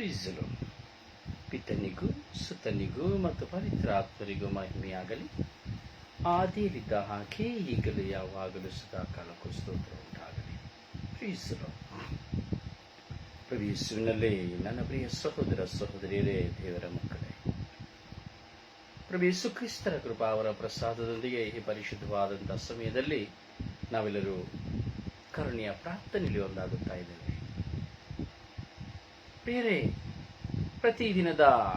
ಪ್ರೀಸಲು ಪಿತನಿಗೂ ಸುತನಿಗೂ ಮತ್ತು ಪವಿತ್ರಾತ್ಮರಿಗೂ ಮಹಿಮೆಯಾಗಲಿ. ಆದೇವಿದ್ದ ಹಾಗೆ ಈಗಲೂ ಯಾವಾಗಲೂ ಸದಾ ಕಾಲಕ್ಕೂ ಸ್ತೋತ್ರ ಉಂಟಾಗಲಿ. ಪ್ರೀಸಲು ಪ್ರಭು ಯೇಸುವಿನಲ್ಲಿ ನನ್ನ ಪ್ರಿಯ ಸಹೋದರ ಸಹೋದರಿಯರೇ, ದೇವರ ಮಕ್ಕಳೇ. ಯೇಸು ಕ್ರಿಸ್ತರ ಕೃಪಾ ಅವರ ಪ್ರಸಾದದೊಂದಿಗೆ ಈ ಪರಿಶುದ್ಧವಾದಂತಹ ಸಮಯದಲ್ಲಿ ನಾವೆಲ್ಲರೂ ಕರುಣೆಯ ಪ್ರಾರ್ಥನೆಯಲ್ಲಿ ಒಂದಾಗುತ್ತಾ ಇದ್ದೇವೆ. ಬೇರೆ ಪ್ರತಿದಿನದ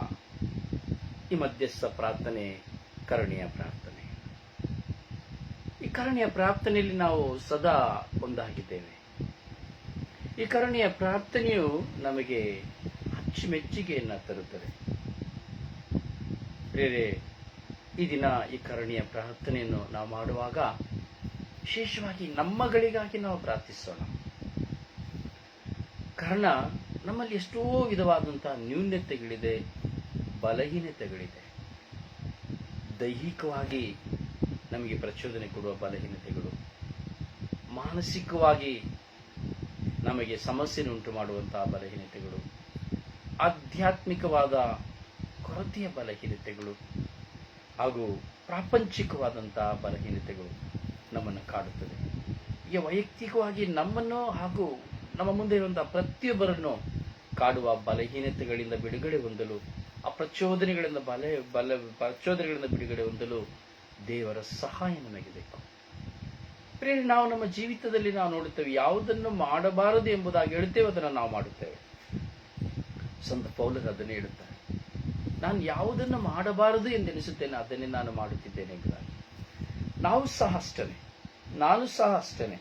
ಈ ಮಧ್ಯಸ್ಥ ಪ್ರಾರ್ಥನೆ, ಕರುಣೆಯ ಪ್ರಾರ್ಥನೆ. ಈ ಕರುಣೆಯ ಪ್ರಾರ್ಥನೆಯಲ್ಲಿ ನಾವು ಸದಾ ಒಂದಾಗಿದ್ದೇವೆ. ಈ ಕರುಣೆಯ ಪ್ರಾರ್ಥನೆಯು ನಮಗೆ ಅಚ್ಚುಮೆಚ್ಚುಗೆಯನ್ನು ತರುತ್ತದೆ. ಬೇರೆ ಈ ದಿನ ಈ ಕರುಣೆಯ ಪ್ರಾರ್ಥನೆಯನ್ನು ನಾವು ಮಾಡುವಾಗ ವಿಶೇಷವಾಗಿ ನಮ್ಮಗಳಿಗಾಗಿ ನಾವು ಪ್ರಾರ್ಥಿಸೋಣ. ಕಾರಣ ನಮ್ಮಲ್ಲಿ ಎಷ್ಟೋ ವಿಧವಾದಂಥ ನ್ಯೂನ್ಯತೆಗಳಿದೆ ಬಲಹೀನತೆಗಳಿದೆ. ದೈಹಿಕವಾಗಿ ನಮಗೆ ಪ್ರಚೋದನೆ ಕೊಡುವ ಬಲಹೀನತೆಗಳು, ಮಾನಸಿಕವಾಗಿ ನಮಗೆ ಸಮಸ್ಯೆನುಂಟು ಮಾಡುವಂತಹ ಬಲಹೀನತೆಗಳು, ಆಧ್ಯಾತ್ಮಿಕವಾದ ಕೊರತೆಯ ಬಲಹೀನತೆಗಳು ಹಾಗೂ ಪ್ರಾಪಂಚಿಕವಾದಂತಹ ಬಲಹೀನತೆಗಳು ನಮ್ಮನ್ನು ಕಾಡುತ್ತದೆ. ಈಗ ವೈಯಕ್ತಿಕವಾಗಿ ನಮ್ಮನ್ನು ಹಾಗೂ ನಮ್ಮ ಮುಂದೆ ಇರುವಂತಹ ಪ್ರತಿಯೊಬ್ಬರನ್ನು ಕಾಡುವ ಬಲಹೀನತೆಗಳಿಂದ ಬಿಡುಗಡೆ ಹೊಂದಲು ಆ ಪ್ರಚೋದನೆಗಳಿಂದ ಬಲ ಬಲ, ಪ್ರಚೋದನೆಗಳಿಂದ ಬಿಡುಗಡೆ ಹೊಂದಲು ದೇವರ ಸಹಾಯ ನಮಗೆ ಬೇಕು. ಪ್ರೇರಣೆ ನಾವು ನಮ್ಮ ಜೀವಿತದಲ್ಲಿ ನಾವು ನೋಡುತ್ತೇವೆ, ಯಾವುದನ್ನು ಮಾಡಬಾರದು ಎಂಬುದಾಗಿ ಹೇಳುತ್ತೇವೆ, ಅದನ್ನು ನಾವು ಮಾಡುತ್ತೇವೆ. ಸಂತ ಪೌಲರ್ ಅದನ್ನೇ ಹೇಳುತ್ತಾರೆ. ನಾನು ಯಾವುದನ್ನು ಮಾಡಬಾರದು ಎಂದೆನಿಸುತ್ತೇನೆ, ಅದನ್ನೇ ನಾನು ಮಾಡುತ್ತಿದ್ದೇನೆ ಎಂಬುದಾಗಿ. ನಾವು ಸಹ ಅಷ್ಟನೇ. ನಾನು ಸಹ ಅಷ್ಟನೇ.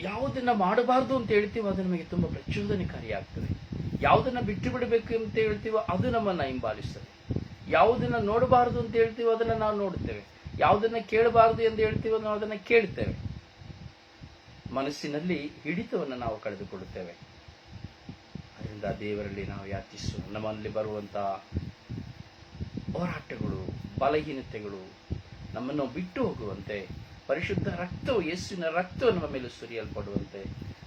ಯಾವುದನ್ನ ಮಾಡಬಾರದು ಅಂತ ಹೇಳ್ತೀವೋ ಅದು ನಮಗೆ ತುಂಬಾ ಪ್ರಚೋದನಕಾರಿಯಾಗ್ತದೆ. ಯಾವುದನ್ನ ಬಿಟ್ಟು ಬಿಡಬೇಕು ಅಂತ ಹೇಳ್ತೀವೋ ಅದು ನಮ್ಮನ್ನ ಹಿಂಬಾಲಿಸ್ತದೆ. ಯಾವುದನ್ನ ನೋಡಬಾರದು ಅಂತ ಹೇಳ್ತೀವೋ ಅದನ್ನ ನಾವು ನೋಡುತ್ತೇವೆ. ಯಾವುದನ್ನ ಕೇಳಬಾರದು ಎಂದು ಹೇಳ್ತೀವೋ ನಾವು ಅದನ್ನ ಕೇಳುತ್ತೇವೆ ಮನಸ್ಸಿನಲ್ಲಿ ಹಿಡಿತವನ್ನು ನಾವು ಕಳೆದುಕೊಳ್ಳುತ್ತೇವೆ. ಅದರಿಂದ ದೇವರಲ್ಲಿ ನಾವು ಯಾಚಿಸು ನಮ್ಮಲ್ಲಿ ಬರುವಂತಹ ಹೋರಾಟಗಳು, ಬಲಹೀನತೆಗಳು ನಮ್ಮನ್ನು ಬಿಟ್ಟು ಹೋಗುವಂತೆ ಪರಿಶುದ್ಧ ರಕ್ತವು ಯೇಸುವಿನ ರಕ್ತವು ನಮ್ಮ ಮೇಲೆ ಸುರಿಯಲ್ಪಡುವಂತೆ.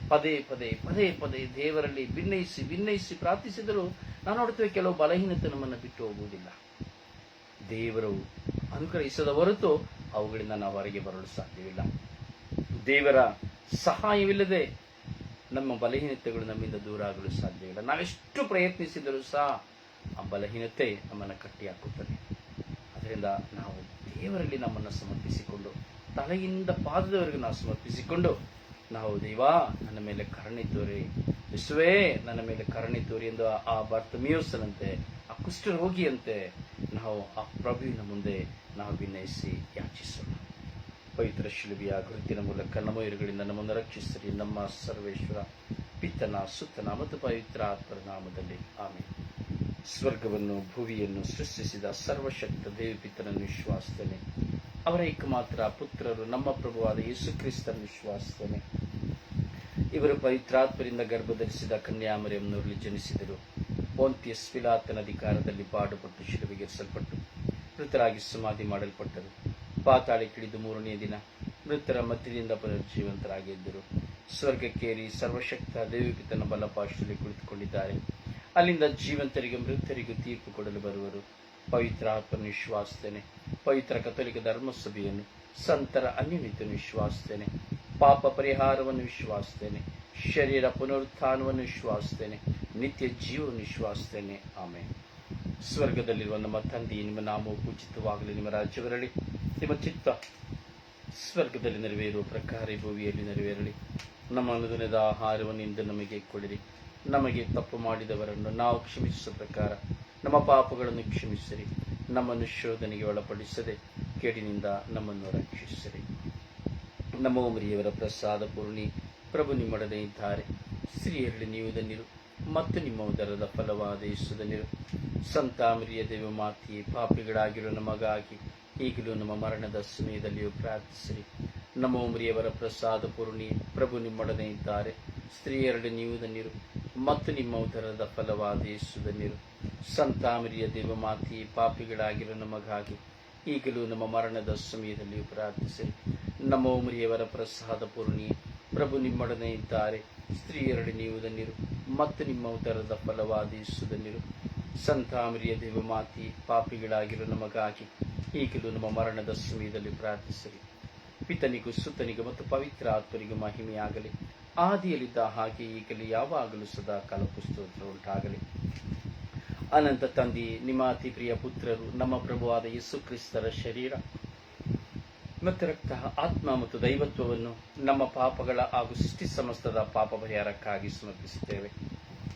ಪದೇ ಪದೇ ಪದೇ ಪದೇ ದೇವರಲ್ಲಿ ಭಿನ್ನಯಿಸಿ ಭಿನ್ನಯಿಸಿ ಪ್ರಾರ್ಥಿಸಿದರೂ ನಾವು ನೋಡುತ್ತೇವೆ ಕೆಲವು ಬಲಹೀನತೆ ನಮ್ಮನ್ನು ಬಿಟ್ಟು ಹೋಗುವುದಿಲ್ಲ. ದೇವರು ಅನುಗ್ರಹಿಸದ ಹೊರತು ಅವುಗಳಿಂದ ನಾವು ಹೊರಗೆ ಬರಲು ಸಾಧ್ಯವಿಲ್ಲ. ದೇವರ ಸಹಾಯವಿಲ್ಲದೆ ನಮ್ಮ ಬಲಹೀನತೆಗಳು ನಮ್ಮಿಂದ ದೂರ ಆಗಲು ಸಾಧ್ಯವಿಲ್ಲ. ನಾವೆಷ್ಟು ಪ್ರಯತ್ನಿಸಿದರೂ ಸಹ ಆ ಬಲಹೀನತೆ ನಮ್ಮನ್ನು ಕಟ್ಟಿ ಹಾಕುತ್ತದೆ ಅದರಿಂದ ನಾವು ದೇವರಲ್ಲಿ ನಮ್ಮನ್ನು ಸಮರ್ಪಿಸಿಕೊಂಡು ತಲೆಯಿಂದ ಪಾದದವರೆಗೆ ನಾವು ಸಮರ್ಪಿಸಿಕೊಂಡು ನಾವು ದೇವಾ, ನನ್ನ ಮೇಲೆ ಕರುಣೆ ತೋರಿ. ವಿಶ್ವೇ ನನ್ನ ಮೇಲೆ ಕರುಣೆ ತೋರಿ ಎಂದು ಆ ಬರ್ತಮಿಯೋಸನಂತೆ, ಆ ಕುಷ್ಠರೋಗಿಯಂತೆ ನಾವು ಆ ಪ್ರಭುವಿನ ಮುಂದೆ ನಾವು ವಿನಯಿಸಿ ಯಾಚಿಸೋಣ. ಪವಿತ್ರ ಶಿಲುಬಿಯ ಗುರುತಿನ ಮೂಲಕ ನಮ್ಮ ಇರುಗಳಿಂದ ನಮ್ಮನ್ನು ರಕ್ಷಿಸಿರಿ. ನಮ್ಮ ಸರ್ವೇಶ್ವರ ಪಿತ್ತನ ಸುತ್ತನ ಮತ್ತು ಪವಿತ್ರ ಆತ್ಮರ ನಾಮದಲ್ಲಿ ಆಮೆ ಸ್ವರ್ಗವನ್ನು ಭೂವಿಯನ್ನು ಸೃಷ್ಟಿಸಿದ ಸರ್ವಶಕ್ತ ದೇವಿ ಪಿತ್ತನನ್ನು ವಿಶ್ವಾಸಿಸ್ತೇನೆ ಅವರ ಏಕಮಾತ್ರ ಪುತ್ರರು ನಮ್ಮ ಪ್ರಭುವಾದ ಯೇಸು ಕ್ರಿಸ್ತನ ವಿಶ್ವಾಸನೆ ಇವರು ಪವಿತ್ರಾತ್ಮರಿಂದ ಗರ್ಭಧರಿಸಿದ ಕನ್ಯಾಮರಿಯಮ್ಮನವರಲ್ಲಿ ಜನಿಸಿದರು. ಪೋಂತಿಯಸ್ ಪಿಲಾತನ ಅಧಿಕಾರದಲ್ಲಿ ಪಾಡುಪಟ್ಟು ಶಿಲುಬೆಗೇರಿಸಲ್ಪಟ್ಟು ಮೃತರಾಗಿ ಸಮಾಧಿ ಮಾಡಲ್ಪಟ್ಟರು. ಪಾತಾಳಕ್ಕಿಳಿದು ಮೂರನೇ ದಿನ ಮೃತರ ಮಧ್ಯದಿಂದ ಪುನರ್ಜೀವಂತರಾಗಿದ್ದರು ಸ್ವರ್ಗಕ್ಕೇರಿ ಸರ್ವಶಕ್ತ ದೇವಿಪಿತನ ಬಲಪಾಶದಲ್ಲಿ ಕುಳಿತುಕೊಂಡಿದ್ದಾರೆ. ಅಲ್ಲಿಂದ ಜೀವಂತರಿಗೆ ಮೃತರಿಗೂ ತೀರ್ಪು ಕೊಡಲು ಬರುವರು. ಪವಿತ್ರ ಆತ್ಮನ ವಿಶ್ವಾಸಿಸ್ತೇನೆ ಪವಿತ್ರ ಕಥೋಲಿಕ ಧರ್ಮಸಭೆಯನ್ನು ಸಂತರ ಅನ್ಯನಿತನ್ನು ವಿಶ್ವಾಸಿಸ್ತೇನೆ ಪಾಪ ಪರಿಹಾರವನ್ನು ವಿಶ್ವಾಸಿಸ್ತೇನೆ ಶರೀರ ಪುನರುತ್ಥಾನವನ್ನು ವಿಶ್ವಾಸಿಸ್ತೇನೆ ನಿತ್ಯ ಜೀವವನ್ನು ವಿಶ್ವಾಸಿಸ್ತೇನೆ ಆಮೇಲೆ ಸ್ವರ್ಗದಲ್ಲಿರುವ ನಮ್ಮ ತಂದೆ, ನಿಮ್ಮ ನಾಮವು ಪೂಜಿತವಾಗಲಿ ನಿಮ್ಮ ರಾಜ್ಯ ಬರಲಿ ನಿಮ್ಮ ಚಿತ್ತ ಸ್ವರ್ಗದಲ್ಲಿ ನೆರವೇರುವ ಪ್ರಕಾರ ಭೂಮಿಯಲ್ಲಿ ನೆರವೇರಲಿ. ನಮ್ಮ ಅನುದಿನದ ಆಹಾರವನ್ನು ಇಂದು ನಮಗೆ ಕೊಡಿರಿ. ನಮಗೆ ತಪ್ಪು ಮಾಡಿದವರನ್ನು ನಾವು ಕ್ಷಮಿಸುವ ಪ್ರಕಾರ ನಮ್ಮ ಪಾಪಗಳನ್ನು ಕ್ಷಮಿಸಿರಿ, ನಮ್ಮನ್ನು ಶೋಧನೆಗೆ ಒಳಪಡಿಸದೆ ಕೇಡಿನಿಂದ ನಮ್ಮನ್ನು ರಕ್ಷಿಸಿರಿ. ನಮ್ಮ ಉಮರಿಯವರ ಪ್ರಸಾದ ಪೂರ್ಣಿ, ಪ್ರಭು ನಿಮ್ಮೊಡನೆ ಇದ್ದಾರೆ. ಸ್ತ್ರೀಯರಲ್ಲಿ ನೀವು ಧನ್ಯರು, ಮತ್ತು ನಿಮ್ಮ ಉದರದ ಫಲವಾದ ಯೇಸುಧನ್ಯರು ಸಂತಾಮರಿಯ ದೇವ ಮಾತಿ ಪಾಪಿಗಳಾಗಿರೋ ನಮಗಾಗಿ ಈಗಲೂ ನಮ್ಮ ಮರಣದ ಸಮಯದಲ್ಲಿಯೂ ಪ್ರಾರ್ಥಿಸಿರಿ. ನಮ್ಮ ಉಮರಿಯವರ ಪ್ರಸಾದ ಪೂರ್ಣಿ, ಪ್ರಭು ನಿಮ್ಮೊಡನೆ ಇದ್ದಾರೆ. ಸ್ತ್ರೀಯರಲ್ಲಿ ನೀವು ಧನ್ಯರು, ಮತ್ತು ನಿಮ್ಮ ಉದರದ ಫಲವಾದ ಯೇಸು ಧನ್ಯರು. ಸಂತಾಮರಿಯ ದೇವ ಮಾತಿ ಪಾಪಿಗಳಾಗಿರೋ ನಮಗಾಗಿ ಈಗಲೂ ನಮ್ಮ ಮರಣದ ಸಮಯದಲ್ಲಿ ಪ್ರಾರ್ಥಿಸಿ. ನಮ್ಮ ಉಮರಿಯವರ ಪ್ರಸಾದ ಪೂರ್ಣಿ. ಪ್ರಭು ನಿಮ್ಮೊಡನೆ ಇದ್ದಾರೆ. ಸ್ತ್ರೀಯರಡೆ ನೀವು ಧನ್ಯರು ಮತ್ತು ನಿಮ್ಮ ಉದರದ ಫಲವಾದ ಯೇಸು ಧನ್ಯರು ಸಂತಾಮರಿಯ ದೇವಮಾತಿ ಪಾಪಿಗಳಾಗಿರೋ ನಮಗಾಗಿ ಈಗಲೂ ನಮ್ಮ ಮರಣದ ಸಮಯದಲ್ಲಿ ಪ್ರಾರ್ಥಿಸಲಿ ಪಿತನಿಗೂ ಸುತನಿಗೂ ಮತ್ತು ಪವಿತ್ರ ಆತ್ಮನಿಗೂ ಮಹಿಮೆಯಾಗಲಿ. ಆದಿಯಲ್ಲಿದ್ದ ಹಾಗೆ ಈಗಲೂ ಯಾವಾಗಲೂ ಸದಾ ಕಾಲ ಉಂಟಾಗಲಿ. ಅನಂತ ತಂದೆ, ನಿಮ್ಮ ಅತಿ ಪ್ರಿಯ ಪುತ್ರರು, ನಮ್ಮ ಪ್ರಭುವಾದ ಯೇಸು ಕ್ರಿಸ್ತರ ಶರೀರ. ಮತ್ತು ರಕ್ತ, ಆತ್ಮ ಮತ್ತು ದೈವತ್ವವನ್ನು ನಮ್ಮ ಪಾಪಗಳ ಹಾಗೂ ಸೃಷ್ಟಿ ಸಮಸ್ತದ ಪಾಪ ಪರಿಹಾರಕ್ಕಾಗಿ ಸಮರ್ಪಿಸುತ್ತೇವೆ.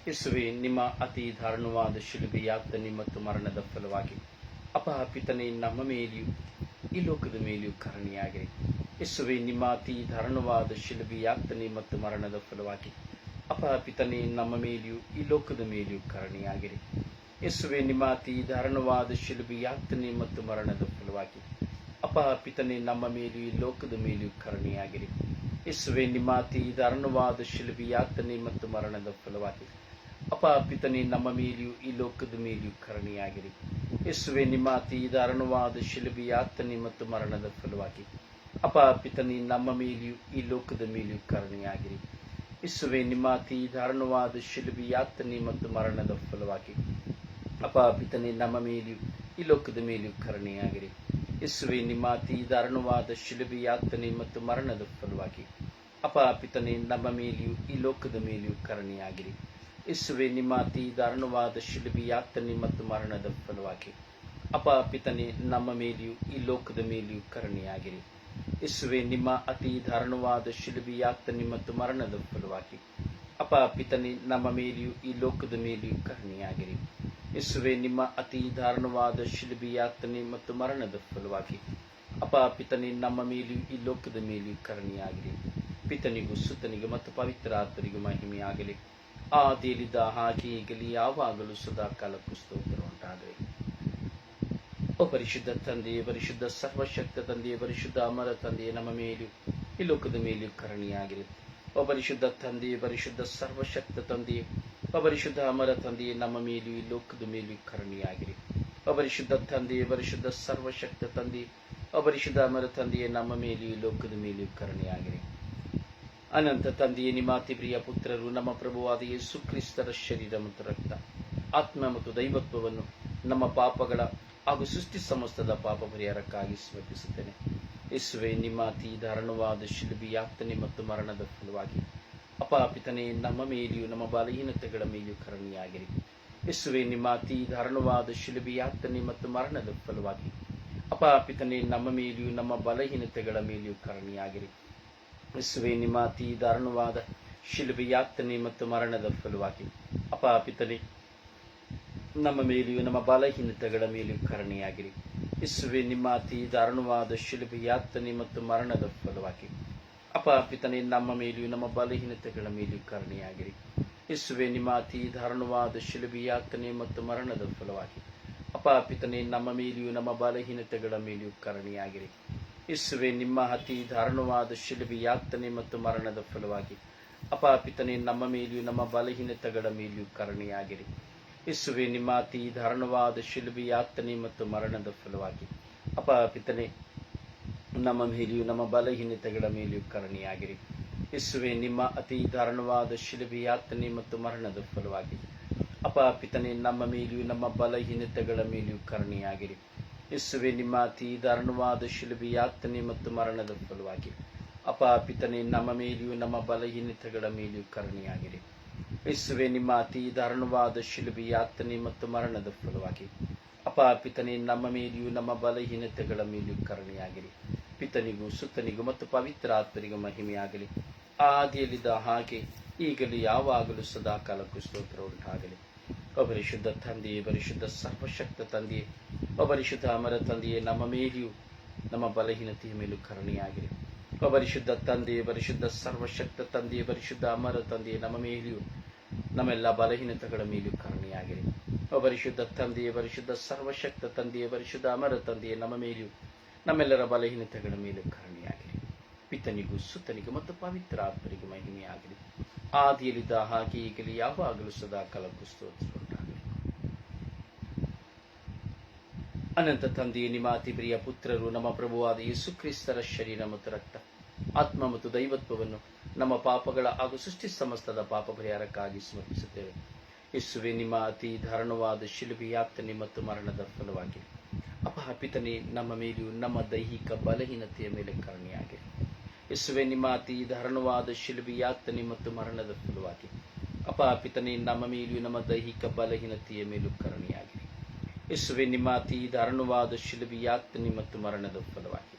ಯಸುವೆ, ನಿಮ್ಮ ಅತಿ ದಾರುಣವಾದ ಶಿಲುಬೆ ಯಾತನೆ ಮತ್ತು ಮರಣದ ಫಲವಾಗಿ ಅಪಹಾಪಿತನೆ ನಮ್ಮ ಮೇಲೆಯೂ, ಈ ಲೋಕದ ಮೇಲೆಯೂ ಕರಣಿಯಾಗಿರಿ ಯಸುವೆ, ನಿಮ್ಮ ಅತಿ ದಾರುಣವಾದ ಶಿಲುಬೆ ಮತ್ತು ಮರಣದ ಫಲವಾಗಿ ಅಪಹಾಪಿತನೇ ನಮ್ಮ ಮೇಲೆಯೂ, ಈ ಲೋಕದ ಮೇಲೆಯೂ ಕರುಣೆಯಾಗಿರಿ ಯೇಸುವೆ, ನಿಮ್ಮ ಅತಿ ಶಿಲುಬೆ ಯಾತನೆ ಮತ್ತು ಮರಣದ ಫಲವಾಗಿ. ಅಪಪಿತನೆ ನಮ್ಮ ಮೇಲೂ ಲೋಕದ ಮೇಲೂ ಕರುಣೆಯಾಗಿರಿ. ಯೇಸುವೆ, ನಿಮ್ಮ ಅತಿ ಶಿಲುಬೆ ಯಾತನೆ ಮತ್ತು ಮರಣದ ಫಲವಾಗಿ. ಅಪಪಿತನೆ ನಮ್ಮ ಮೇಲೆಯೂ ಈ ಲೋಕದ ಮೇಲೆಯೂ ಕರುಣೆಯಾಗಿರಿ. ಯೇಸುವೆ, ನಿಮ್ಮ ಅತಿ ಶಿಲುಬೆ ಯಾತನೆ ಮತ್ತು ಮರಣದ ಫಲವಾಗಿ. ಅಪಪಿತನೆ ನಮ್ಮ ಮೇಲೆಯೂ ಈ ಲೋಕದ ಮೇಲೆಯೂ ಕರುಣೆಯಾಗಿರಿ. ಯೇಸುವೆ, ನಿಮ್ಮ ಅತಿ ದಾರುಣವಾದ ಶಿಲುಬಿ ಯಾತನೆ ಮತ್ತು ಮರಣದ ಫಲವಾಗಿ. ಅಪಾಪಿತನೆ ನಮ್ಮ ಮೇಲೆಯೂ, ಈ ಲೋಕದ ಮೇಲೆಯೂ ಕರುಣೆಯಾಗಿರಿ. ಇಸುವೆ ನಿಮ್ಮ ಅತಿ ದಾರುಣವಾದ ಶಿಲುಬಿ ಯಾತನೆ ಮತ್ತು ಮರಣದ ಫಲವಾಗಿ. ಅಪಾಪಿತನೆ ನಮ್ಮ ಮೇಲೆಯೂ, ಈ ಲೋಕದ ಮೇಲೆಯೂ ಕರುಣೆಯಾಗಿರಿ. ಇಸುವೆ ನಿಮ್ಮ ಅತಿ ದಾರುಣವಾದ ಶಿಲುಬಿ ಯಾತನೆ ಮತ್ತು ಮರಣದ ಫಲವಾಗಿ. ಅಪಾಪಿತನೆ ನಮ್ಮ ಮೇಲೆಯೂ, ಈ ಲೋಕದ ಮೇಲೆಯೂ ಕರುಣೆಯಾಗಿರಿ. ಯೇಸುವೆ ನಿಮ್ಮ ಅತಿ ದಾರುಣವಾದ ಶಿಲುಬಿಯಾಗ್ತ ಯಾತನೆ ಮತ್ತು ಮರಣದ ಫಲವಾಗಿ. ಅಪಪಿತನೆ ನಮ್ಮ ಮೇಲೆಯೂ ಈ ಲೋಕದ ಮೇಲೆಯೂ ಕರ್ಣಿಯಾಗಿರಿ ಇಸುವೆ ನಿಮ್ಮ ಅತಿ ದಾರುಣವಾದ ಶಿಲುಬಿಯಾಗ್ತನೆ ಮತ್ತು ಮರಣದ ಫಲವಾಗಿ. ಅಪಪಿತನೆ ನಮ್ಮ ಮೇಲೆಯೂ ಈ ಲೋಕದ ಮೇಲೆಯೂ ಕರ್ಣಿಯಾಗಿರಿ ಪಿತನಿಗೂ ಸುತನಿಗೂ ಮತ್ತು ಪವಿತ್ರ ಆತ್ಮನಿಗೂ ಮಹಿಮೆಯಾಗಲಿ ಆದಿಯಲ್ಲಿದ್ದ ಹಾಗೆ ಈಗಲಿ ಯಾವಾಗಲೂ ಸದಾ ಕಾಲಕ್ಕೂ ಸ್ತೋತ್ರ ಉಂಟಾಗಲಿ ಓ ಪರಿಶುದ್ಧ ತಂದೆಯೇ, ಪರಿಶುದ್ಧ ಸರ್ವಶಕ್ತ ತಂದೆಯೇ, ಪರಿಶುದ್ಧ ಅಮರ ತಂದೆಯೇ, ನಮ್ಮ ಮೇಲೂ ಈ ಲೋಕದ ಮೇಲೂ ಕರುಣೆಯಾಗಿರಿ ಓ ಪರಿಶುದ್ಧ ತಂದೆಯೇ, ಪರಿಶುದ್ಧ ಸರ್ವಶಕ್ತ ತಂದೆಯೇ ಓ ಪರಿಶುದ್ಧ ಅಮರ ತಂದೆಯೇ, ನಮ್ಮ ಮೇಲೂ ಈ ಲೋಕದ ಮೇಲೂ ಕರುಣೆಯಾಗಿರಿ ಓ ಪರಿಶುದ್ಧ ತಂದೆಯೇ, ಪರಿಶುದ್ಧ ಸರ್ವಶಕ್ತ ತಂದೆಯೇ ಓ ಪರಿಶುದ್ಧ ಅಮರ ತಂದೆಯೇ, ನಮ್ಮ ಮೇಲೂ ಈ ಲೋಕದ ಮೇಲೂ ಕರುಣೆಯಾಗಿರಿ ಅನಂತ ತಂದೆಯೇ, ನಿಮ್ಮ ಅತಿ ಪ್ರಿಯ ಪುತ್ರರು, ನಮ್ಮ ಪ್ರಭುವಾದ ಯೇಸು ಕ್ರಿಸ್ತರ ಶರೀರ ಮತ್ತು ರಕ್ತ, ಆತ್ಮ ಮತ್ತು ದೈವತ್ವವನ್ನು ನಮ್ಮ ಪಾಪಗಳ ಹಾಗೂ ಸೃಷ್ಟಿ ಸಮಸ್ತದ ಪಾಪ ಪರಿಹಾರಕ್ಕಾಗಿ ಸಮರ್ಪಿಸುತ್ತೇನೆ ಯೇಸುವೆ, ನಿಮ್ಮ ಅತಿ ದಾರುಣವಾದ ಮತ್ತು ಮರಣದ ಫಲವಾಗಿ. ಅಪಾಪಿತನೆ, ನಮ್ಮ ಮೇಲೆಯೂ ನಮ್ಮ ಬಲಹೀನತೆಗಳ ಮೇಲೆಯೂ ಕರುಣೆಯಾಗಿರಿ. ಯೇಸುವೆ, ನಿಮ್ಮ ಅತಿ ದಾರುಣವಾದ ಶಿಲುಬಿ ಯಾತನೆ ಮತ್ತು ಮರಣದ ಫಲವಾಗಿ. ಅಪಾಪಿತನೆ, ನಮ್ಮ ಮೇಲೆಯೂ ನಮ್ಮ ಬಲಹೀನತೆಗಳ ಮೇಲೆಯೂ ಕರುಣೆಯಾಗಿರಿ. ಯೇಸುವೆ, ನಿಮ್ಮ ಅತಿ ದಾರುಣವಾದ ಶಿಲುಬೆ ಯಾತನೆ ಮತ್ತು ಮರಣದ ಫಲವಾಗಿ. ಅಪಾಪಿತನೆ ನಮ್ಮ ಮೇಲೆಯೂ, ನಮ್ಮ ಬಲಹೀನತೆಗಳ ಮೇಲೆಯೂ ಕರುಣೆಯಾಗಿರಿ. ಇಸುವೆ ನಿಮ್ಮ ಅತಿ ದಾರುಣವಾದ ಶಿಲ್ಪಿ ಯಾತನೆ ಮತ್ತು ಮರಣದ ಫಲವಾಗಿ. ಅಪಾಪಿತನೆ ನಮ್ಮ ಮೇಲೆಯೂ, ನಮ್ಮ ಬಲಹೀನತೆಗಳ ಮೇಲೆಯೂ ಕರುಣೆಯಾಗಿರಿ. ಇಸುವೆ ನಿಮ್ಮ ಅತಿ ದಾರುಣವಾದ ಶಿಲ್ಪಿ ಯಾತನೆ ಮತ್ತು ಮರಣದ ಫಲವಾಗಿ. ಅಪಾಪಿತನೆ ನಮ್ಮ ಮೇಲೆಯೂ, ನಮ್ಮ ಬಲಹೀನತೆಗಳ ಮೇಲೆಯೂ ಕರುಣೆಯಾಗಿರಿ. ಇಸುವೆ ನಿಮ್ಮ ಅತಿ ದಾರುಣವಾದ ಶಿಲ್ಪಿ ಯಾತನೆ ಮತ್ತು ಮರಣದ ಫಲವಾಗಿ. ಅಪಾಪಿತನೆ ನಮ್ಮ ಮೇಲೆಯೂ, ನಮ್ಮ ಬಲಹೀನತೆಗಳ ಮೇಲೆಯೂ ಕರುಣೆಯಾಗಿರಿ. ಯೇಸುವೆ, ನಿಮ್ಮ ಅತಿ ದಾರುಣವಾದ ಶಿಲುಬೆ ಯಾತನೆ ಮತ್ತು ಮರಣದ ಫಲವಾಗಿ. ಅಪಾಪಿತನೆ ನಮ್ಮ ಮೇಲೆಯೂ, ನಮ್ಮ ಬಲಹೀನತೆಗಳ ಮೇಲೆಯೂ ಕರುಣೆಯಾಗಿರಿ. ಯೇಸುವೆ, ನಿಮ್ಮ ಅತಿ ಧಾರಣವಾದ ಶಿಲುಬಿ ಯಾತನೆ ಮತ್ತು ಮರಣದ ಫಲವಾಗಿ. ಅಪಾಪಿತನೆ ನಮ್ಮ ಮೇಲೆಯೂ, ನಮ್ಮ ಬಲಹೀನತೆಗಳ ಮೇಲೆಯೂ ಕರುಣೆಯಾಗಿರಿ. ಯೇಸುವೆ, ನಿಮ್ಮ ಅತಿ ಧಾರಣವಾದ ಶಿಲುಬಿ ಯಾತನೆ ಮತ್ತು ಮರಣದ ಫಲವಾಗಿ. ಅಪಾಪಿತನೆ ನಮ್ಮ ಮೇಲೆಯೂ, ನಮ್ಮ ಬಲಹೀನತೆಗಳ ಮೇಲೆಯೂ ಕರುಣೆಯಾಗಿರಿ. ಯೇಸುವೆ, ನಿಮ್ಮ ಅತಿ ದಾರುಣವಾದ ಶಿಲುಬೆ ಯಾತನೆ ಮತ್ತು ಮರಣದ ಫಲವಾಗಿ. ಅಪ, ಪಿತನೇ, ನಮ್ಮ ಮೇಲೆಯೂ ನಮ್ಮ ಬಲಹೀನತೆಗಳ ಮೇಲೆಯೂ ಕರುಣೆಯಾಗಲಿ ಪಿತನಿಗೂ, ಸುತ್ತನಿಗೂ ಮತ್ತು ಪವಿತ್ರ ಆತ್ಮರಿಗೂ ಮಹಿಮೆಯಾಗಲಿ. ಆದಿಯಲ್ಲಿದ್ದ ಹಾಗೆ, ಈಗಲೂ, ಯಾವಾಗಲೂ ಸದಾ ಕಾಲಕ್ಕೂ ಸ್ತೋತ್ರ ಉಂಟಾಗಲಿ. ಒಬ್ಬರಿಶುದ್ಧ ತಂದೆಯೇ, ಪರಿಶುದ್ಧ ಸರ್ವಶಕ್ತ ತಂದೆಯೇ ಪರಿಶುದ್ಧ ಅಮರ ತಂದೆಯೇ, ನಮ್ಮ ಮೇಲೆಯೂ ನಮ್ಮ ಬಲಹೀನತೆಯ ಮೇಲೂ ಕರುಣೆಯಾಗಿರಿ. ಪರಿಶುದ್ಧ ತಂದೆಯೇ, ಪರಿಶುದ್ಧ ಸರ್ವಶಕ್ತ ತಂದೆಯೇ, ಪರಿಶುದ್ಧ ಅಮರ ತಂದೆಯೇ, ನಮ್ಮ ಮೇಲೆಯೂ ನಮ್ಮೆಲ್ಲ ಬಲಹೀನತೆಗಳ ಮೇಲೂ ಕರುಣೆಯಾಗಿರಿ ಪರಿಶುದ್ಧ ತಂದೆಯೇ, ಪರಿಶುದ್ಧ ಸರ್ವಶಕ್ತ ತಂದೆಯೇ, ಪರಿಶುದ್ಧ ಅಮರ ತಂದೆಯೇ, ನಮ್ಮ ಮೇಲೆಯೂ ನಮ್ಮೆಲ್ಲರ ಬಲಹೀನತೆಗಳ ಮೇಲೂ ಕರುಣೆಯಾಗಿರಿ ಪಿತನಿಗೂ ಸುತ್ತನಿಗೂ ಮತ್ತು ಪವಿತ್ರ ಆತ್ಮರಿಗೂ ಮಹಿಮೆಯಾಗಲಿ ಆದಿಯಲ್ಲಿದ್ದ ಹಾಗೆ ಈಗಲಿ ಯಾವಾಗಲೂ ಸದಾ ಕಲಕ್ಕೂ ಸ್ತೋತ್ರ ಉಂಟಾಗಲಿ ಅನಂತ ತಂದೆಯೇ, ನಿಮ್ಮ ಅತಿ ಪ್ರಿಯ ಪುತ್ರರು, ನಮ್ಮ ಪ್ರಭುವಾದ ಯೇಸು ಕ್ರಿಸ್ತರ ಶರೀರ ಮತ್ತು ರಕ್ತ, ಆತ್ಮ ಮತ್ತು ದೈವತ್ವವನ್ನು ನಮ್ಮ ಪಾಪಗಳ ಹಾಗೂ ಸೃಷ್ಟಿ ಸಮಸ್ತದ ಪಾಪ ಪರಿಹಾರಕ್ಕಾಗಿ ಸಮರ್ಪಿಸುತ್ತೇವೆ. ಯೇಸುವೆ, ನಿಮ್ಮ ಅತಿ ದಾರುಣವಾದ ಶಿಲುಬೆ ಯಾತನೆ ಮತ್ತು ಮರಣದ ಫಲವಾಗಿ. ಅಪಹಪಿತನೆ ನಮ್ಮ ಮೇಲೆಯೂ ನಮ್ಮ ದೈಹಿಕ ಬಲಹೀನತೆಯ ಮೇಲೆ ಕಾರಣಿಯಾಗಿದೆ ಯೇಸುವೆ, ನಿಮ್ಮ ಅತಿ ದಾರುಣವಾದ ಮತ್ತು ಮರಣದ ಫಲವಾಗಿ. ಅಪಹಪಿತನೆ ನಮ್ಮ ಮೇಲೆಯೂ ನಮ್ಮ ದೈಹಿಕ ಬಲಹೀನತೆಯ ಮೇಲೂ ಕರುಣೆಯಾಗಿದೆ ಯೇಸುವೆ, ನಿಮ್ಮ ಅತಿ ದಾರುಣವಾದ ಶಿಲುಬೆ ಯಾತನೆ ಮತ್ತು ಮರಣದ ಫಲವಾಗಿ.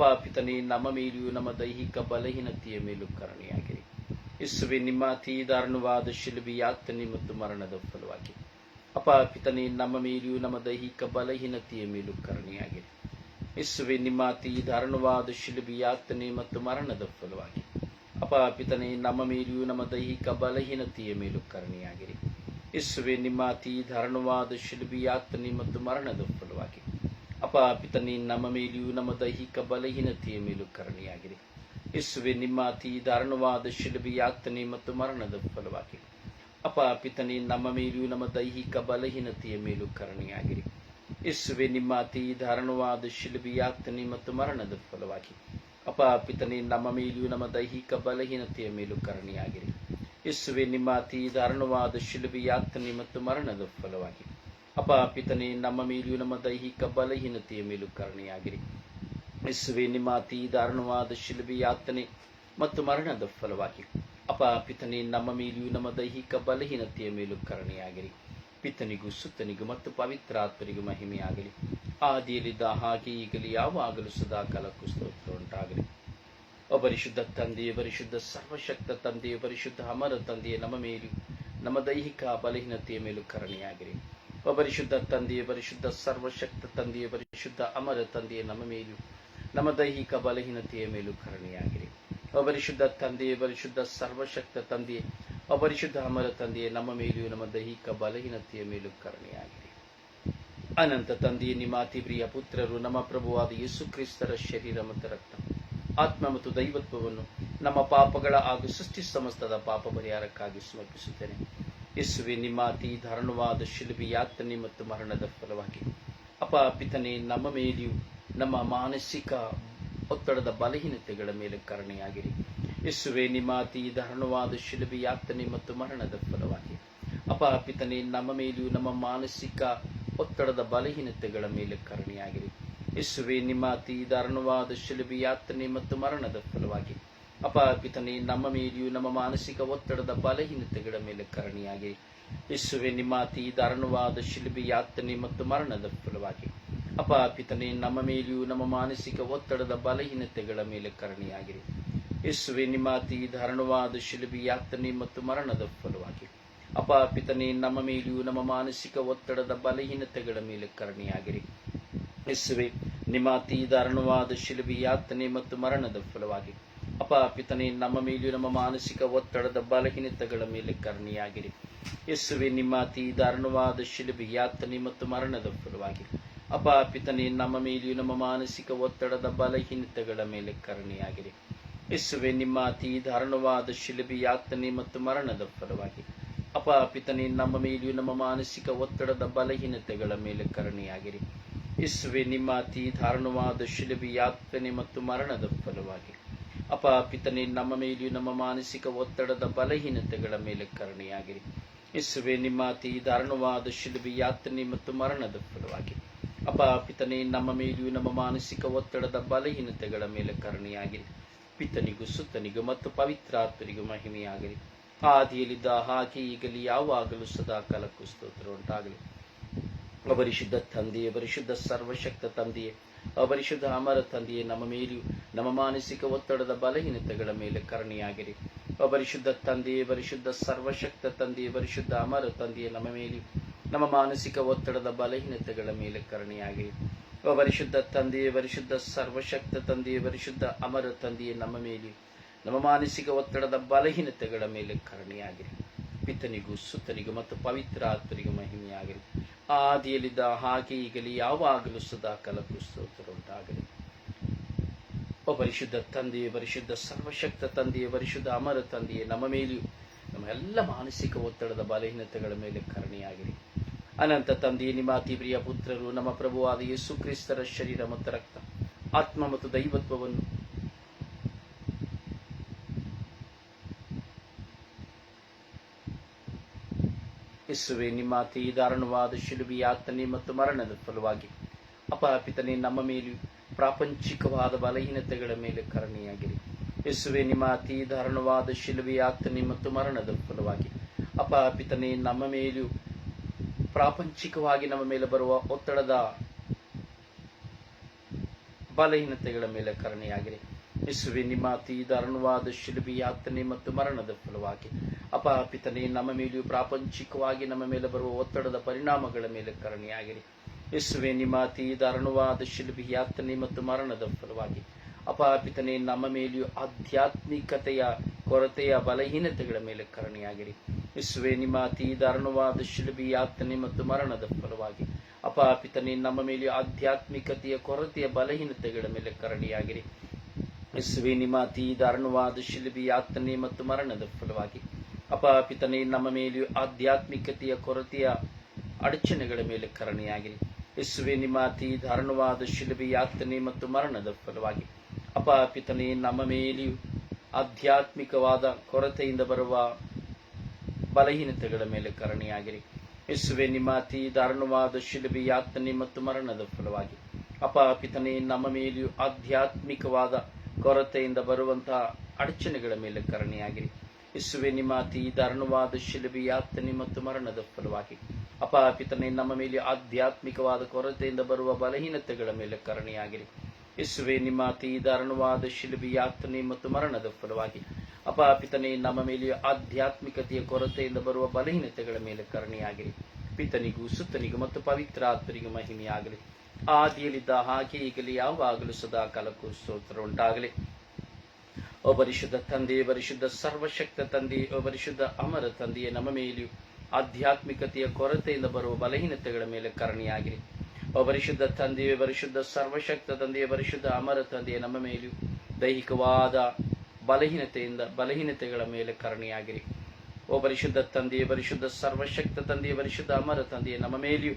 ಅಪಾಪಿತನೆ ನಮ್ಮ ಮೇಲೆಯೂ ನಮ್ಮ ದೈಹಿಕ ಬಲಹೀನತೆಯ ಮೇಲೂ ಕರುಣೆಯಾಗಿರಿ ಯೇಸುವೆ, ನಿಮ್ಮ ಅತಿ ದಾರುಣವಾದ ಶಿಲುಬಿ ಯಾತನೆ ಮತ್ತು ಮರಣದ ಫಲವಾಗಿ. ಅಪಾಪಿತನೇ, ನಮ್ಮ ಮೇಲೆಯೂ ನಮ್ಮ ದೈಹಿಕ ಬಲಹೀನತೆಯ ಮೇಲೂ ಕರುಣೆಯಾಗಿರಿ ಯೇಸುವೆ, ನಿಮ್ಮ ಅತಿ ದಾರುಣವಾದ ಶಿಲುಬಿ ಯಾತನೆ ಮತ್ತು ಮರಣದ ಫಲವಾಗಿ. ಅಪಾಪಿತನೆ, ನಮ್ಮ ಮೇಲೆಯೂ ನಮ್ಮ ದೈಹಿಕ ಬಲಹೀನತೆಯ ಮೇಲೂ ಕರುಣೆಯಾಗಿರಿ ಯೇಸುವೆ, ನಿಮ್ಮ ಅತಿ ದಾರುಣವಾದ ಶಿಲುಬಿ ಯಾತನೆ ಮತ್ತು ಮರಣದ ಫಲವಾಗಿ. ಅಪಾಪಿತನೆ ನಮ್ಮ ಮೇಲೆಯೂ ನಮ್ಮ ದೈಹಿಕ ಬಲಹೀನತೆಯ ಮೇಲೂ ಕರುಣೆಯಾಗಿರಿ ಯೇಸುವೆ, ನಿಮ್ಮ ಅತಿ ದಾರುಣವಾದ ಶಿಲುಬೆ ಯಾತನೆ ಮತ್ತು ಮರಣದ ಫಲವಾಗಿ. ಅಪಾಪಿತನೆ ನಮ್ಮ ಮೇಲೆಯೂ ನಮ್ಮ ದೈಹಿಕ ಬಲಹೀನತೆಯ ಮೇಲೂ ಕರುಣೆಯಾಗಿರಿ ಯೇಸುವೆ, ನಿಮ್ಮ ಅತಿ ದಾರುಣವಾದ ಯಾತನೆ ಮತ್ತು ಮರಣದ ಫಲವಾಗಿ. ಅಪಾಪಿತನೆ ನಮ್ಮ ಮೇಲೆಯೂ ನಮ್ಮ ದೈಹಿಕ ಬಲಹೀನತೆಯ ಮೇಲೂ ಕರುಣೆಯಾಗಿರಿ ಯೇಸುವೆ, ನಿಮ್ಮ ಅತಿ ದಾರುಣವಾದ ಶಿಲುಬೆ ಯಾತನೆ ಮತ್ತು ಮರಣದ ಫಲವಾಗಿ. ಅಪಾಪಿತನೆ ನಮ್ಮ ಮೇಲೆಯೂ ನಮ್ಮ ದೈಹಿಕ ಬಲಹೀನತೆಯ ಮೇಲೂ ಕರುಣೆಯಾಗಿರಿ. ಯೇಸುವೆ, ನಿಮ್ಮ ದಾರುಣವಾದ ಶಿಲುಬೆ ಯಾತನೆ ಮತ್ತು ಮರಣದ ಫಲವಾಗಿ. ಅಪಾಪಿತನೆ ನಮ್ಮ ಮೇಲೆಯೂ ನಮ್ಮ ದೈಹಿಕ ಬಲಹೀನತೆಯ ಮೇಲೂ ಕರುಣೆಯಾಗಿರಿ. ಪಿತನಿಗೂ, ಸುತ್ತನಿಗೂ ಮತ್ತು ಪವಿತ್ರಾತ್ಮರಿಗೂ ಮಹಿಮೆಯಾಗಲಿ ಆದಿಯಲ್ಲಿದ್ದ ಹಾಗೆ ಈಗಲಿ, ಯಾವಾಗಲೂ ಸದಾ ಕಾಲಕ್ಕೂ ಸ್ತೋತ್ರ ಉಂಟಾಗಲಿ ಪರಿಶುದ್ಧ ತಂದೆಯೇ, ಪರಿಶುದ್ಧ ಸರ್ವಶಕ್ತ ತಂದೆಯೇ, ಪರಿಶುದ್ಧ ಅಮರ ತಂದೆಯ, ನಮ್ಮ ಮೇಲೂ ನಮ್ಮ ದೈಹಿಕ ಬಲಹೀನತೆಯ ಮೇಲೂ ಕರುಣೆಯಾಗಿರಿ. ಪರಿಶುದ್ಧ ತಂದೆಯೇ ಪರಿಶುದ್ಧ, ಸರ್ವಶಕ್ತ ತಂದೆಯೇ ಪರಿಶುದ್ಧ, ಅಮರ ತಂದೆಯೇ ನಮ್ಮ ಮೇಲೂ, ನಮ್ಮ ದೈಹಿಕ ಬಲಹೀನತೆಯ ಮೇಲೂ ಕರುಣೆಯಾಗಿರಿ ಓ ಪರಿಶುದ್ಧ ತಂದೆಯೇ ಪರಿಶುದ್ಧ, ಸರ್ವಶಕ್ತ ತಂದೆಯೇ ಅಪರಿಶುದ್ಧ ಪರಿಶುದ್ಧ ಅಮರ ತಂದೆಯೇ ನಮ್ಮ ಮೇಲೂ, ನಮ್ಮ ದೈಹಿಕ ಬಲಹೀನತೆಯ ಮೇಲೂ ಕರುಣೆಯಾಗಿರಿ ಅನಂತ ತಂದೆಯೇ, ನಿಮ್ಮ ಅತಿ ಪ್ರಿಯ ಪುತ್ರರು, ನಮ್ಮ ಪ್ರಭುವಾದ ಯೇಸು ಕ್ರಿಸ್ತರ ಶರೀರ ಮತ್ತು ರಕ್ತ, ಆತ್ಮ ಮತ್ತು ದೈವತ್ವವನ್ನು ನಮ್ಮ ಪಾಪಗಳ ಹಾಗೂ ಸೃಷ್ಟಿ ಸಮಸ್ತದ ಪಾಪ ಪರಿಹಾರಕ್ಕಾಗಿ ಸಮರ್ಪಿಸುತ್ತೇನೆ. ಯೇಸುವೆ, ನಿಮ್ಮ ಅತಿ ದಾರುಣವಾದ ಯಾತನೆ ಮತ್ತು ಮರಣದ ಫಲವಾಗಿ. ಅಪಾಪಿತನೆ ನಮ್ಮ ಮೇಲೆಯೂ ನಮ್ಮ ಮಾನಸಿಕ ಒತ್ತಡದ ಬಲಹೀನತೆಗಳ ಮೇಲೆ ಕರುಣೆಯಾಗಿರಿ. ಯೇಸುವೆ, ನಿಮ್ಮ ಅತಿ ದಾರುಣವಾದ ಯಾತನೆ ಮತ್ತು ಮರಣದ ಫಲವಾಗಿ. ಅಪಾಪಿತನೆ ನಮ್ಮ ಮೇಲೆಯೂ ನಮ್ಮ ಮಾನಸಿಕ ಒತ್ತಡದ ಬಲಹೀನತೆಗಳ ಮೇಲೆ ಕರುಣೆಯಾಗಿರಿ. ಯೇಸುವೆ, ನಿಮ್ಮ ಅತಿ ದಾರುಣವಾದ ಯಾತನೆ ಮತ್ತು ಮರಣದ ಫಲವಾಗಿ. ಅಪಾಪಿತನೆ, ನಮ್ಮ ಮೇಲೆಯೂ ನಮ್ಮ ಮಾನಸಿಕ ಒತ್ತಡದ ಬಲಹೀನತೆಗಳ ಮೇಲೆ ಕಾರಣಿಯಾಗಿ. ಯೇಸುವೆ, ನಿಮ್ಮ ಅತಿ ದಾರುಣವಾದ ಶಿಲ್ಬಿ ಯಾತನೆ ಮತ್ತು ಮರಣದ ಫಲವಾಗಿ. ಅಪಾಪಿತನೆ, ನಮ್ಮ ಮೇಲೆಯೂ ನಮ್ಮ ಮಾನಸಿಕ ಒತ್ತಡದ ಬಲಹೀನತೆಗಳ ಮೇಲೆ ಕಾರಣಿಯಾಗಿರಿ ಯೇಸುವೆ, ನಿಮ್ಮ ಅತಿ ದಾರುಣವಾದ ಶಿಲುಬೆ ಯಾತನೆ ಮತ್ತು ಮರಣದ ಫಲವಾಗಿ. ಅಪಾಪಿತನೆ, ನಮ್ಮ ಮೇಲೆಯೂ ನಮ್ಮ ಮಾನಸಿಕ ಒತ್ತಡದ ಬಲಹೀನತೆಗಳ ಮೇಲೆ ಕಾರಣಿಯಾಗಿರಿ ಯೇಸುವೆ, ನಿಮ್ಮ ಅತಿ ದಾರುಣವಾದ ಶಿಲುಬೆ ಯಾತನೆ ಮತ್ತು ಮರಣದ ಫಲವಾಗಿ. ಅಪಾಪಿತನೆ ನಮ್ಮ ಮೇಲೂ ನಮ್ಮ ಮಾನಸಿಕ ಒತ್ತಡದ ಬಲಹೀನತೆಗಳ ಮೇಲೆ ಕರ್ಣಿಯಾಗಿರಿ. ಯೇಸುವೆ, ನಿಮ್ಮ ಅತಿ ದಾರುಣವಾದ ಶಿಲುಬೆ ಯಾತನೆ ಮತ್ತು ಮರಣದ ಫಲವಾಗಿ. ಅಪಾಪಿತನೆ ನಮ್ಮ ಮೇಲೂ ನಮ್ಮ ಮಾನಸಿಕ ಒತ್ತಡದ ಬಲಹೀನತೆಗಳ ಮೇಲೆ ಕರ್ಣಿಯಾಗಿರಿ. ಯೇಸುವೆ, ನಿಮ್ಮ ಅತಿ ದಾರುಣವಾದ ಶಿಲುಬೆ ಯಾತನೆ ಮತ್ತು ಮರಣದ ಫಲವಾಗಿ. ಅಪಾಪಿತನೆ ನಮ್ಮ ಮೇಲೂ ನಮ್ಮ ಮಾನಸಿಕ ಒತ್ತಡದ ಬಲಹೀನತೆಗಳ ಮೇಲೆ ಕರ್ಣಿಯಾಗಿರಿ. ಯೇಸುವೆ, ನಿಮ್ಮ ಅತಿ ದಾರುಣವಾದ ಶಿಲುಬೆ ಯಾತನೆ ಮತ್ತು ಮರಣದ ಫಲವಾಗಿ. ಅಪಾಪಿತನೆ ನಮ್ಮ ಮೇಲೆಯೂ ನಮ್ಮ ಮಾನಸಿಕ ಒತ್ತಡದ ಬಲಹೀನತೆಗಳ ಮೇಲೆ ಕರುಣೆಯಾಗಿರಿ ಯೇಸುವೆ, ನಿಮ್ಮ ಅತಿ ದಾರುಣವಾದ ಶಿಲುಬೆ ಯಾತನೆ ಮತ್ತು ಮರಣದ ಫಲವಾಗಿ. ಅಪಾಪಿತನೇ ನಮ್ಮ ಮೇಲೆಯೂ ನಮ್ಮ ಮಾನಸಿಕ ಒತ್ತಡದ ಬಲಹೀನತೆಗಳ ಮೇಲೆ ಕರುಣೆಯಾಗಿರಿ ಪಿತನಿಗೂ ಸುತ್ತನಿಗೂ ಮತ್ತು ಪವಿತ್ರಾತ್ಮರಿಗೂ ಮಹಿಮೆಯಾಗಲಿ. ಆದಿಯಲ್ಲಿದ್ದ ಹಾಗೆ ಈಗಲಿ ಯಾವಾಗಲೂ ಸದಾ ಕಾಲಕ್ಕೂ ಸ್ತೋತ್ರ ಉಂಟಾಗಲಿ. ಅಪರಿಶುದ್ಧ ತಂದೆಯೇ, ಪರಿಶುದ್ಧ ಸರ್ವಶಕ್ತ ತಂದೆಯೇ, ಅಪರಿಶುದ್ಧ ಅಮರ ತಂದೆಯೇ, ನಮ್ಮ ಮೇಲೆಯೂ ನಮ್ಮ ಮಾನಸಿಕ ಒತ್ತಡದ ಬಲಹೀನತೆಗಳ ಮೇಲೆ ಕರುಣೆಯಾಗಿರಿ. ಅಪರಿಶುದ್ಧ ತಂದೆಯೇ, ಪರಿಶುದ್ಧ ಸರ್ವಶಕ್ತ ತಂದೆಯೇ, ಪರಿಶುದ್ಧ ಅಮರ ತಂದೆಯೇ, ನಮ್ಮ ಮೇಲೆಯೂ ನಮ್ಮ ಮಾನಸಿಕ ಒತ್ತಡದ ಬಲಹೀನತೆಗಳ ಮೇಲೆ ಕರುಣೆಯಾಗಿರಿ. ಅಪರಿಶುದ್ಧ ಪರಿಶುದ್ಧ ತಂದೆಯೇ, ಪರಿಶುದ್ಧ ಸರ್ವಶಕ್ತ ತಂದೆಯೇ, ಪರಿಶುದ್ಧ ಅಮರ ತಂದೆಯೇ, ನಮ್ಮ ಮೇಲೆ ನಮ್ಮ ಮಾನಸಿಕ ಒತ್ತಡದ ಬಲಹೀನತೆಗಳ ಮೇಲೆ ಕರುಣೆಯಾಗಿರಿ. ಪಿತನಿಗೂ ಸುತ್ತನಿಗೂ ಮತ್ತು ಪವಿತ್ರ ಆತ್ಮರಿಗೂ ಮಹಿಮೆಯಾಗಲಿ ಆದಿಯಲ್ಲಿದ್ದ ಹಾಗೆ ಈಗಲಿ ಯಾವಾಗಲೂ ಸದಾ ಕಲಕು ಸ್ತೋತ್ರವುಂಟಾಗಲಿ ಓ ಪರಿಶುದ್ಧ ತಂದೆಯೇ, ಪರಿಶುದ್ಧ ಸರ್ವಶಕ್ತ ತಂದೆಯೇ, ಪರಿಶುದ್ಧ ಅಮರ ತಂದೆಯೇ, ನಮ್ಮ ಮೇಲೆಯೂ ನಮ್ಮ ಎಲ್ಲ ಮಾನಸಿಕ ಒತ್ತಡದ ಬಲಹೀನತೆಗಳ ಮೇಲೆ ಕರಣಿಯಾಗಿರಿ. ಅನಂತ ತಂದೆಯೇ, ನಿಮ್ಮ ಅತಿ ಪ್ರಿಯ ಪುತ್ರರು, ನಮ್ಮ ಪ್ರಭುವಾದ ಯೇಸು ಕ್ರಿಸ್ತರ ಶರೀರ ಮತ್ತು ರಕ್ತ, ಆತ್ಮ ಮತ್ತು ದೈವತ್ವವನ್ನು ಯೇಸುವೆ, ನಿಮ್ಮ ಅತಿ ದಾರುಣವಾದ ಶಿಲುಬಿ ಮತ್ತು ಮರಣದ ಫಲವಾಗಿ. ಅಪರಾಪಿತನೇ, ನಮ್ಮ ಮೇಲೂ ಪ್ರಾಪಂಚಿಕವಾದ ಬಲಹೀನತೆಗಳ ಮೇಲೆ ಕರುಣೆಯಾಗಿರಿ. ಯೇಸುವೆ, ನಿಮ್ಮ ಅತಿ ದಾರುಣವಾದ ಶಿಲುಬಿ ಮತ್ತು ಮರಣದ ಫಲವಾಗಿ. ಅಪರಾಪಿತನೇ, ನಮ್ಮ ಮೇಲೂ ಪ್ರಾಪಂಚಿಕವಾಗಿ ನಮ್ಮ ಮೇಲೆ ಬರುವ ಒತ್ತಡದ ಬಲಹೀನತೆಗಳ ಮೇಲೆ ಕರುಣೆಯಾಗಿರಿ. ಯೇಸುವೆ ನಿಮ್ಮ ಅತಿ ದಾರುಣವಾದ ಶಿಲುಬಿ ಯಾತನೆ ಮತ್ತು ಮರಣದ ಫಲವಾಗಿ. ಅಪಾಪಿತನೇ ನಮ್ಮ ಮೇಲೆಯೂ ಪ್ರಾಪಂಚಿಕವಾಗಿ ನಮ್ಮ ಮೇಲೆ ಬರುವ ಒತ್ತಡದ ಪರಿಣಾಮಗಳ ಮೇಲೆ ಕರುಣೆಯಾಗಿರಿ. ಯೇಸುವೆ ನಿಮ್ಮ ಅತಿ ದಾರುಣವಾದ ಶಿಲುಬಿ ಯಾತನೆ ಮತ್ತು ಮರಣದ ಫಲವಾಗಿ. ಅಪಾಪಿತನೇ ನಮ್ಮ ಮೇಲೆಯೂ ಆಧ್ಯಾತ್ಮಿಕತೆಯ ಕೊರತೆಯ ಬಲಹೀನತೆಗಳ ಮೇಲೆ ಕರುಣೆಯಾಗಿರಿ. ಯೇಸುವೆ ನಿಮ್ಮ ಅತಿ ದಾರುಣವಾದ ಶಿಲುಬಿ ಯಾತನೆ ಮತ್ತು ಮರಣದ ಫಲವಾಗಿ. ಅಪಾಪಿತನೆ ನಮ್ಮ ಮೇಲೆ ಆಧ್ಯಾತ್ಮಿಕತೆಯ ಕೊರತೆಯ ಬಲಹೀನತೆಗಳ ಮೇಲೆ ಕರುಣೆಯಾಗಿರಿ. ಯೇಸುವೆ, ನಿಮ್ಮ ಅತಿ ದಾರುಣವಾದ ಶಿಲುಬಿ ಯಾತನೆ ಮತ್ತು ಮರಣದ ಫಲವಾಗಿ. ಅಪಾಪಿತನೆ ನಮ್ಮ ಮೇಲೆಯೂ ಆಧ್ಯಾತ್ಮಿಕತೆಯ ಕೊರತೆಯ ಅಡಚಣೆಗಳ ಮೇಲೆ ಕರುಣೆಯಾಗಿರಿ. ಯೇಸುವೆ, ನಿಮ್ಮ ಅತಿ ದಾರುಣವಾದ ಶಿಲುಬಿ ಯಾತನೆ ಮತ್ತು ಮರಣದ ಫಲವಾಗಿ. ಅಪಾಪಿತನೆ ನಮ್ಮ ಮೇಲೆಯೂ ಆಧ್ಯಾತ್ಮಿಕವಾದ ಕೊರತೆಯಿಂದ ಬರುವ ಬಲಹೀನತೆಗಳ ಮೇಲೆ ಕರುಣೆಯಾಗಿರಿ. ಯೇಸುವೆ, ನಿಮ್ಮ ಅತಿ ದಾರುಣವಾದ ಶಿಲುಬಿ ಯಾತನೆ ಮತ್ತು ಮರಣದ ಫಲವಾಗಿ. ಅಪಾಪಿತನೆ ನಮ್ಮ ಮೇಲೆಯೂ ಆಧ್ಯಾತ್ಮಿಕವಾದ ಕೊರತೆಯಿಂದ ಬರುವಂತಹ ಅಡಚಣೆಗಳ ಮೇಲೆ ಕರುಣೆಯಾಗಿರಿ. ಇಸುವೆ ನಿಮ್ಮ ಅತಿ ದಾರುಣವಾದ ಶಿಲುಬಿ ಯಾತನೆ ಮತ್ತು ಮರಣದ ಫಲವಾಗಿ. ಅಪಾಪಿತನೆ ನಮ್ಮ ಮೇಲೆ ಆಧ್ಯಾತ್ಮಿಕವಾದ ಕೊರತೆಯಿಂದ ಬರುವ ಬಲಹೀನತೆಗಳ ಮೇಲೆ ಕರುಣೆಯಾಗಿರಿ. ಇಸುವೆ ನಿಮ್ಮ ಅತಿ ದಾರುಣವಾದ ಶಿಲುಬಿ ಯಾತನೆ ಮತ್ತು ಮರಣದ ಫಲವಾಗಿ. ಅಪಾಪಿತನೆ ನಮ್ಮ ಮೇಲೆ ಆಧ್ಯಾತ್ಮಿಕತೆಯ ಕೊರತೆಯಿಂದ ಬರುವ ಬಲಹೀನತೆಗಳ ಮೇಲೆ ಕರುಣೆಯಾಗಿರಿ. ಪಿತನಿಗೂ, ಸುತ್ತನಿಗೂ ಮತ್ತು ಪವಿತ್ರ ಆತ್ಮರಿಗೂ ಮಹಿಮೆಯಾಗಲಿ. ಆದಿಯಲ್ಲಿದ್ದ ಹಾಗೆ ಈಗಲೇ ಯಾವಾಗಲೂ ಸದಾ ಕಾಲಕ್ಕೂ ಸ್ತೋತ್ರ ಉಂಟಾಗಲಿ. ಓ ಪರಿಶುದ್ಧ ತಂದೆ, ಪರಿಶುದ್ಧ ಸರ್ವಶಕ್ತ ತಂದೆ, ಓ ಪರಿಶುದ್ಧ ಅಮರ ತಂದೆಯೇ ನಮ್ಮ ಮೇಲೆಯೂ ಆಧ್ಯಾತ್ಮಿಕತೆಯ ಕೊರತೆಯಿಂದ ಬರುವ ಬಲಹೀನತೆಗಳ ಮೇಲೆ ಕರಣಿಯಾಗಿರಿ. ಓ ಪರಿಶುದ್ಧ ತಂದೆಯೇ ಪರಿಶುದ್ಧ ಸರ್ವಶಕ್ತ ತಂದೆಯೇ ಪರಿಶುದ್ಧ ಅಮರ ತಂದೆಯೇ ನಮ್ಮ ಮೇಲೆಯೂ ದೈಹಿಕವಾದ ಬಲಹೀನತೆಯಿಂದ, ಬಲಹೀನತೆಗಳ ಮೇಲೆ ಕರಣಿಯಾಗಿರಿ. ಓ ಪರಿಶುದ್ಧ ತಂದೆಯೇ ಪರಿಶುದ್ಧ ಸರ್ವಶಕ್ತ ತಂದೆಯೇ ಪರಿಶುದ್ಧ ಅಮರ ತಂದೆಯೇ ನಮ್ಮ ಮೇಲೆಯೂ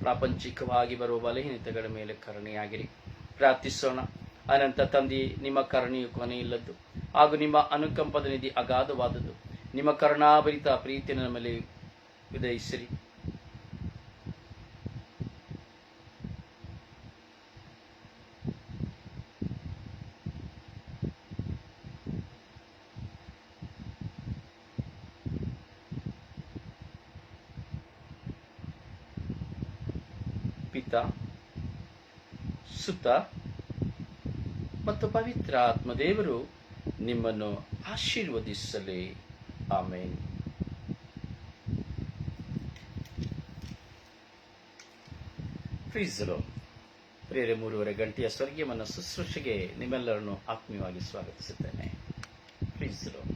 ಪ್ರಾಪಂಚಿಕವಾಗಿ ಬರುವ ಬಲಹೀನತೆಗಳ ಮೇಲೆ ಕರುಣೆಯಾಗಿರಿ. ಪ್ರಾರ್ಥಿಸೋಣ. ಅನಂತ ತಂದಿ, ನಿಮ್ಮ ಕರುಣೆಯು ಕೊನೆಯಿಲ್ಲದ್ದು ಹಾಗೂ ನಿಮ್ಮ ಅನುಕಂಪದ ನಿಧಿ ಅಗಾಧವಾದದ್ದು. ನಿಮ್ಮ ಕರುಣಾಭರಿತ ಪ್ರೀತಿಯನ್ನು ನಮ್ಮಲ್ಲಿ ಮೇಲೆ ಪಿತ ಸುತ ಮತ್ತು ಪವಿತ್ರ ಆತ್ಮದೇವರು ನಿಮ್ಮನ್ನು ಆಶೀರ್ವದಿಸಲಿ. ಆಮೇನ್. ಪ್ರೀಸಲು ಪ್ರೇರೆ ಮೂರುವರೆ ಗಂಟೆಯ ಸ್ವರ್ಗೀಯ ಮನ ಶುಶ್ರೂಷೆಗೆ ನಿಮ್ಮೆಲ್ಲರನ್ನು ಆತ್ಮೀಯವಾಗಿ ಸ್ವಾಗತಿಸುತ್ತೇನೆ. ಪ್ರೀಸಲು